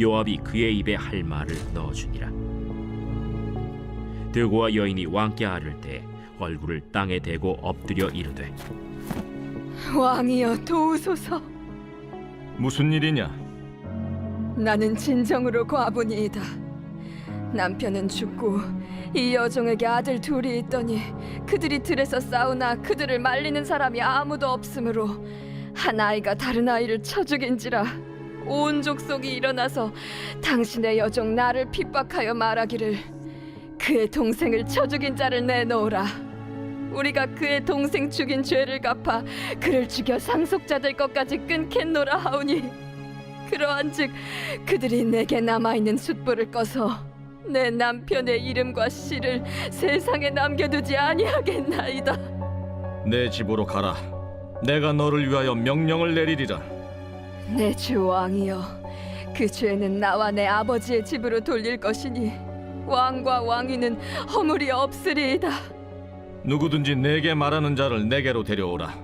요압이 그의 입에 할 말을 넣어주니라. 드고아 여인이 왕께 아를 때 얼굴을 땅에 대고 엎드려 이르되 왕이여 도우소서. 무슨 일이냐? 나는 진정으로 과부니이다. 남편은 죽고 이 여종에게 아들 둘이 있더니 그들이 들에서 싸우나 그들을 말리는 사람이 아무도 없으므로 한 아이가 다른 아이를 쳐 죽인지라 온 족속이 일어나서 당신의 여종 나를 핍박하여 말하기를 그의 동생을 쳐 죽인 자를 내놓으라 우리가 그의 동생 죽인 죄를 갚아 그를 죽여 상속자 될 것까지 끊겠노라 하오니 그러한즉 그들이 내게 남아 있는 숯불을 꺼서 내 남편의 이름과 씨를 세상에 남겨두지 아니하겠나이다. 내 집으로 가라. 내가 너를 위하여 명령을 내리리라. 내 주 왕이여, 그 죄는 나와 내 아버지의 집으로 돌릴 것이니 왕과 왕위는 허물이 없으리이다. 누구든지 내게 말하는 자를 내게로 데려오라.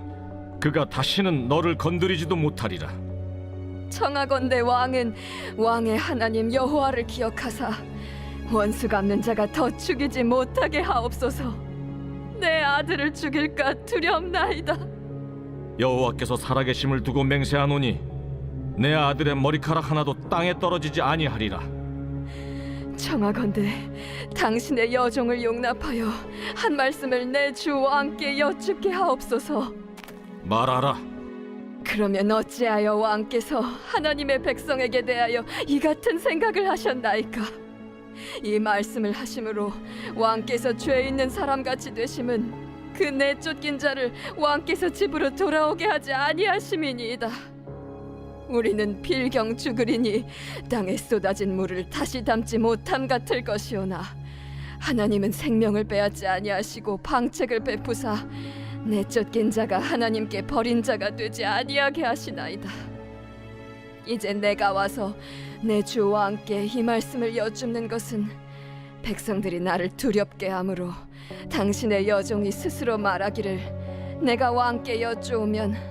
그가 다시는 너를 건드리지도 못하리라. 청하건대 왕은 왕의 하나님 여호와를 기억하사 원수 갚는 자가 더 죽이지 못하게 하옵소서. 내 아들을 죽일까 두렵나이다. 여호와께서 살아계심을 두고 맹세하노니 내 아들의 머리카락 하나도 땅에 떨어지지 아니하리라. 청하건대 당신의 여종을 용납하여 한 말씀을 내 주 왕께 여쭙게 하옵소서. 말하라. 그러면 어찌하여 왕께서 하나님의 백성에게 대하여 이 같은 생각을 하셨나이까? 이 말씀을 하심으로 왕께서 죄 있는 사람 같이 되심은 그 내쫓긴 자를 왕께서 집으로 돌아오게 하지 아니하심이니이다. 우리는 필경 죽으리니 땅에 쏟아진 물을 다시 담지 못함 같을 것이오나 하나님은 생명을 빼앗지 아니하시고 방책을 베푸사 내쫓긴 자가 하나님께 버린 자가 되지 아니하게 하시나이다. 이제 내가 와서 내주 왕께 이 말씀을 여쭙는 것은 백성들이 나를 두렵게 하므로 당신의 여종이 스스로 말하기를 내가 왕께 여쭈오면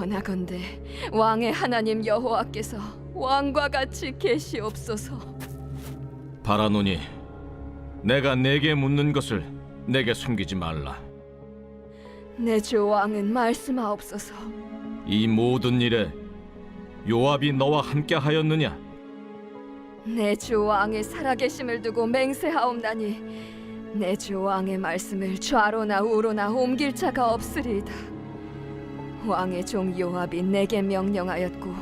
원하건대 왕의 하나님 여호와께서 왕과 같이 계시옵소서. 바라노니 내가 내게 묻는 것을 내게 숨기지 말라. 내 주 왕은 말씀하옵소서. 이 모든 일에 요압이 너와 함께 하였느냐? 내 주 왕의 살아계심을 두고 맹세하옵나니 내 주 왕의 말씀을 좌로나 우로나 옮길 자가 없으리이다. 왕의 종 요압이 내게 명령하였고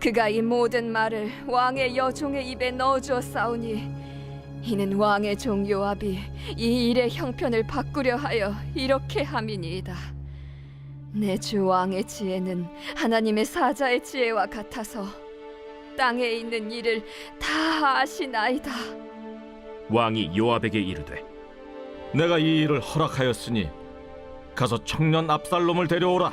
그가 이 모든 말을 왕의 여종의 입에 넣어주었사오니 이는 왕의 종 요압이 이 일의 형편을 바꾸려 하여 이렇게 함이니이다. 내 주 왕의 지혜는 하나님의 사자의 지혜와 같아서 땅에 있는 일을 다 아시나이다. 왕이 요압에게 이르되 내가 이 일을 허락하였으니 가서 청년 압살롬을 데려오라.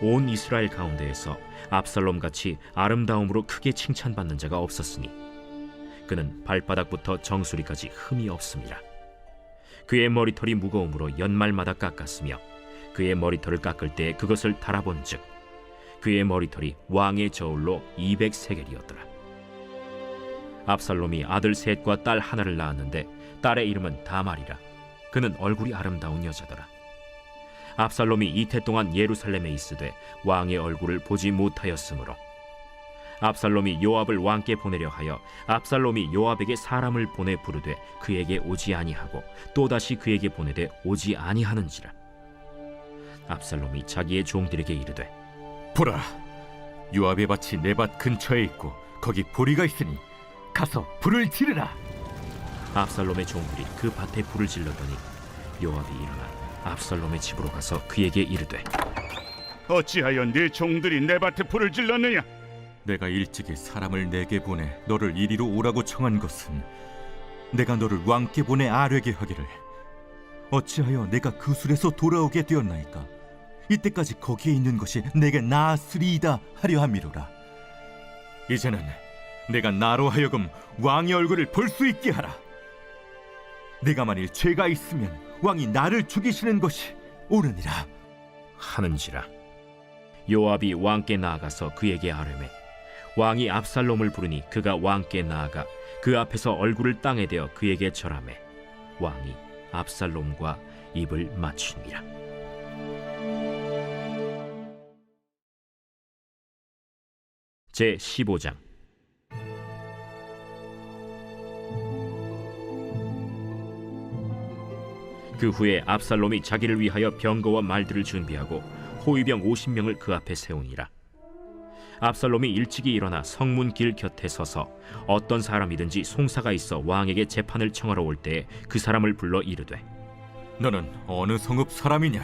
온 이스라엘 가운데에서 압살롬 같이 아름다움으로 크게 칭찬받는 자가 없었으니 그는 발바닥부터 정수리까지 흠이 없습니다. 그의 머리털이 무거움으로 연말마다 깎았으며 그의 머리털을 깎을 때 그것을 달아본즉 그의 머리털이 왕의 저울로 200세겔이었더라. 압살롬이 아들 셋과 딸 하나를 낳았는데 딸의 이름은 다말이라. 그는 얼굴이 아름다운 여자더라. 압살롬이 이태 동안 예루살렘에 있으되 왕의 얼굴을 보지 못하였으므로 압살롬이 요압을 왕께 보내려 하여 압살롬이 요압에게 사람을 보내 부르되 그에게 오지 아니하고 또다시 그에게 보내되 오지 아니하는지라 압살롬이 자기의 종들에게 이르되 보라, 요압의 밭이 내 밭 근처에 있고 거기 보리가 있으니 가서 불을 지르라. 압살롬의 종들이 그 밭에 불을 질렀더니 요압이 일어나 압살롬의 집으로 가서 그에게 이르되 어찌하여 네 종들이 내 밭에 불을 질렀느냐? 내가 일찍이 사람을 내게 보내 너를 이리로 오라고 청한 것은 내가 너를 왕께 보내 아뢰게 하기를. 어찌하여 내가 그 술에서 돌아오게 되었나이까? 이때까지 거기에 있는 것이 내게 나았으리이다 하려 함이로라. 이제는 내가 나로 하여금 왕의 얼굴을 볼 수 있게 하라 내가 만일 죄가 있으면 왕이 나를 죽이시는 것이 옳으니라. 하는지라. 요압이 왕께 나아가서 그에게 아뢰매 왕이 압살롬을 부르니 그가 왕께 나아가 그 앞에서 얼굴을 땅에 대어 그에게 절하매 왕이 압살롬과 입을 맞추니라. 제 15장 그 후에 압살롬이 자기를 위하여 병거와 말들을 준비하고 호위병 50명을 그 앞에 세우니라. 압살롬이 일찍이 일어나 성문 길 곁에 서서 어떤 사람이든지 송사가 있어 왕에게 재판을 청하러 올 때에 그 사람을 불러 이르되 너는 어느 성읍 사람이냐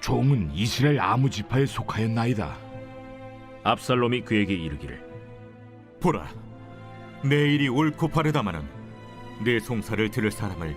종은 이스라엘 아무 지파에 속하였나이다. 압살롬이 그에게 이르기를 보라, 내 일이 옳고 바르다마는 내 송사를 들을 사람을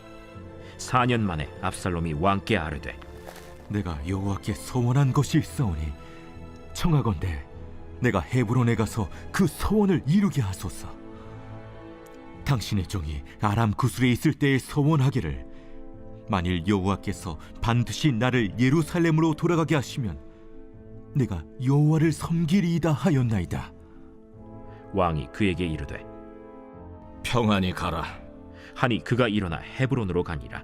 4년 만에 압살롬이 왕께 아뢰되 내가 여호와께 소원한 것이 있사오니 청하건대 내가 헤브론에 가서 그 소원을 이루게 하소서. 당신의 종이 아람 구술에 있을 때에 소원하기를 만일 여호와께서 반드시 나를 예루살렘으로 돌아가게 하시면 내가 여호와를 섬기리이다 하였나이다. 왕이 그에게 이르되 평안히 가라. 하니 그가 일어나 헤브론으로 가니라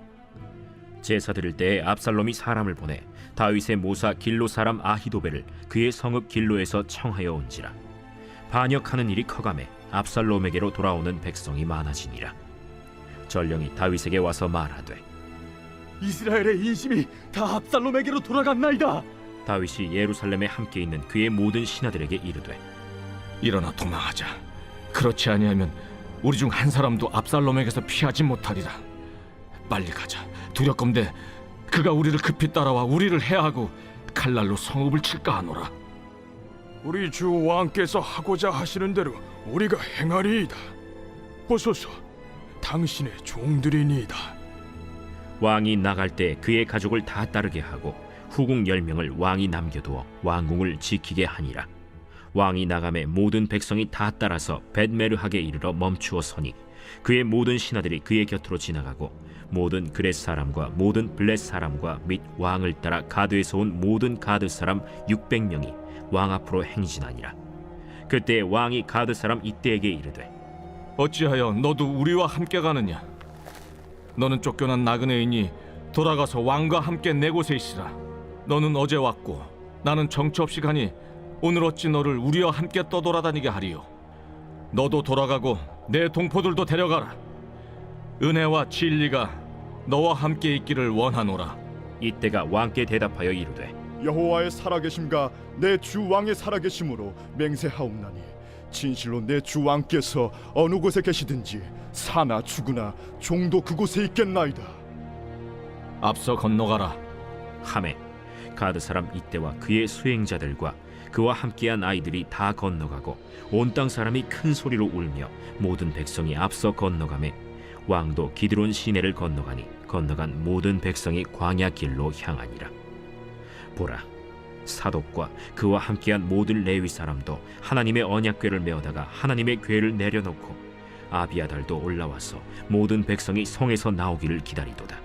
제사 드릴 때에 압살롬이 사람을 보내 다윗의 모사 길로 사람 아히도벨을 그의 성읍 길로에서 청하여 온지라. 반역하는 일이 커감해 압살롬에게로 돌아오는 백성이 많아지니라. 전령이 다윗에게 와서 말하되 이스라엘의 인심이 다 압살롬에게로 돌아갔나이다. 다윗이 예루살렘에 함께 있는 그의 모든 신하들에게 이르되 일어나 도망하자. 그렇지 아니하면 우리 중 한 사람도 압살롬에게서 피하지 못하리라. 빨리 가자. 두렵건대 그가 우리를 급히 따라와 우리를 해하고 칼날로 성읍을 칠까 하노라. 우리 주 왕께서 하고자 하시는 대로 우리가 행하리이다. 보소서, 당신의 종들이니이다. 왕이 나갈 때 그의 가족을 다 따르게 하고 후궁 열 명을 왕이 남겨두어 왕궁을 지키게 하니라. 왕이 나감에 모든 백성이 다 따라서 벳메르하게 이르러 멈추어 서니 그의 모든 신하들이 그의 곁으로 지나가고 모든 그렛 사람과 모든 블렛 사람과 및 왕을 따라 가드에서 온 모든 가드 사람 600명이 왕 앞으로 행진하니라. 그때 왕이 가드 사람 이때에게 이르되 어찌하여 너도 우리와 함께 가느냐? 너는 쫓겨난 나그네이니 돌아가서 왕과 함께 내 곳에 있으라. 너는 어제 왔고 나는 정처 없이 가니 오늘 어찌 너를 우리와 함께 떠돌아다니게 하리요 너도 돌아가고 내 동포들도 데려가라. 은혜와 진리가 너와 함께 있기를 원하노라. 이때가 왕께 대답하여 이르되 여호와의 살아계심과 내 주 왕의 살아계심으로 맹세하옵나니 진실로 내 주 왕께서 어느 곳에 계시든지 사나 죽으나 종도 그곳에 있겠나이다. 앞서 건너가라. 함에 가드 사람 이때와 그의 수행자들과 그와 함께한 아이들이 다 건너가고 온 땅 사람이 큰 소리로 울며 모든 백성이 앞서 건너가매 왕도 기드론 시내를 건너가니 건너간 모든 백성이 광야 길로 향하니라. 보라 사독과 그와 함께한 모든 레위 사람도 하나님의 언약궤를 메어다가 하나님의 궤를 내려놓고 아비아달도 올라와서 모든 백성이 성에서 나오기를 기다리도다.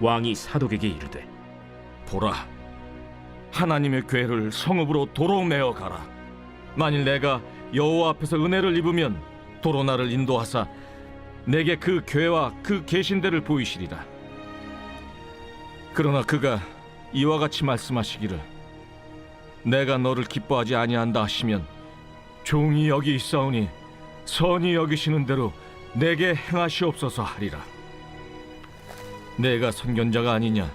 왕이 사독에게 이르되 보라 하나님의 궤를 성읍으로 도로 메어 가라. 만일 내가 여호와 앞에서 은혜를 입으면 도로 나를 인도하사 내게 그 궤와 그 계신대를 보이시리라. 그러나 그가 이와 같이 말씀하시기를 내가 너를 기뻐하지 아니한다 하시면 종이 여기 있사오니 선이 여기시는 대로 내게 행하시옵소서 하리라. 내가 선견자가 아니냐?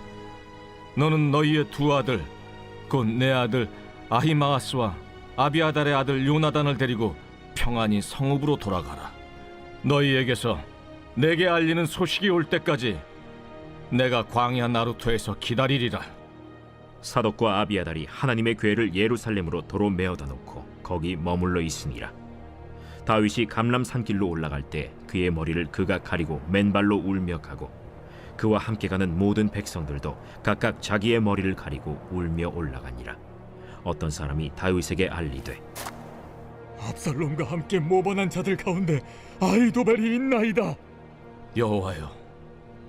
너는 너희의 두 아들 곧 내 아들 아히마아스와 아비아달의 아들 요나단을 데리고 평안히 성읍으로 돌아가라 너희에게서 내게 알리는 소식이 올 때까지 내가 광야 나루토에서 기다리리라 사독과 아비아달이 하나님의 궤를 예루살렘으로 도로 메어다 놓고 거기 머물러 있으니라. 다윗이 감람 산길로 올라갈 때 그의 머리를 그가 가리고 맨발로 울며 가고 그와 함께 가는 모든 백성들도 각각 자기의 머리를 가리고 울며 올라가니라. 어떤 사람이 다윗에게 알리되 압살롬과 함께 모반한 자들 가운데 아이도벨이 있나이다. 여호와여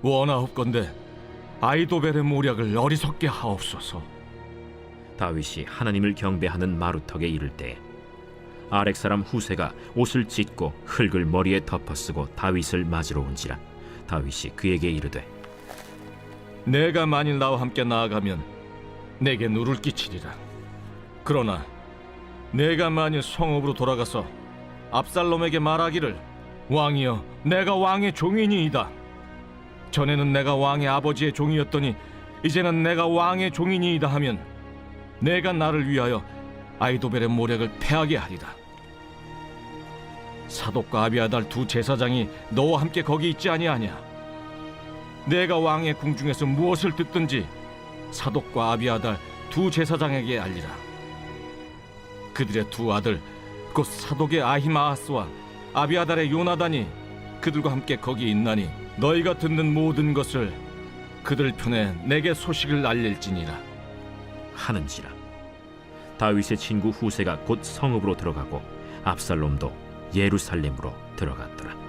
원하옵건대 아이도벨의 모략을 어리석게 하옵소서 다윗이 하나님을 경배하는 마루턱에 이를 때 아렉 사람 후세가 옷을 찢고 흙을 머리에 덮어쓰고 다윗을 맞으러 온지라 다윗이 그에게 이르되 내가 만일 나와 함께 나아가면 내게 누를 끼치리라. 그러나 내가 만일 성읍으로 돌아가서 압살롬에게 말하기를 왕이여 내가 왕의 종이니이다. 전에는 내가 왕의 아버지의 종이었더니 이제는 내가 왕의 종이니이다 하면 내가 나를 위하여 아이도벨의 모략을 패하게 하리라. 사독과 아비아달 두 제사장이 너와 함께 거기 있지 아니하냐? 내가 왕의 궁중에서 무엇을 듣든지 사독과 아비아달 두 제사장에게 알리라. 그들의 두 아들 곧 사독의 아히마아스와 아비아달의 요나단이 그들과 함께 거기 있나니 너희가 듣는 모든 것을 그들 편에 내게 소식을 알릴지니라. 하는지라 다윗의 친구 후세가 곧 성읍으로 들어가고 압살롬도 예루살렘으로 들어갔더라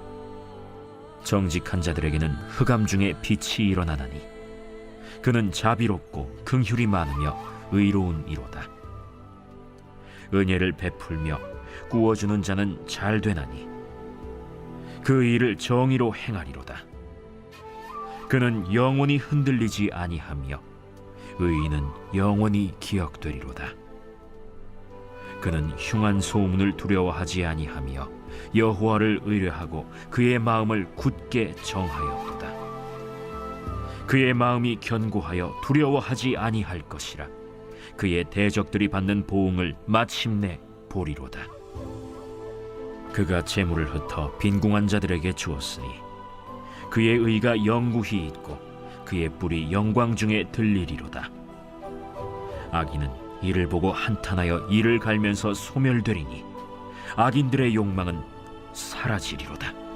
정직한 자들에게는 흑암 중에 빛이 일어나나니 그는 자비롭고 긍휼이 많으며 의로운 이로다. 은혜를 베풀며 구워주는 자는 잘 되나니 그 일을 정의로 행하리로다. 그는 영원히 흔들리지 아니하며 의인은 영원히 기억되리로다. 그는 흉한 소문을 두려워하지 아니하며 여호와를 의뢰하고 그의 마음을 굳게 정하였도다. 그의 마음이 견고하여 두려워하지 아니할 것이라. 그의 대적들이 받는 보응을 마침내 보리로다. 그가 재물을 흩어 빈궁한 자들에게 주었으니 그의 의가 영구히 있고 그의 뿔이 영광 중에 들리리로다. 악인은 이를 보고 한탄하여 이를 갈면서 소멸되리니 악인들의 욕망은 사 사라지리로다.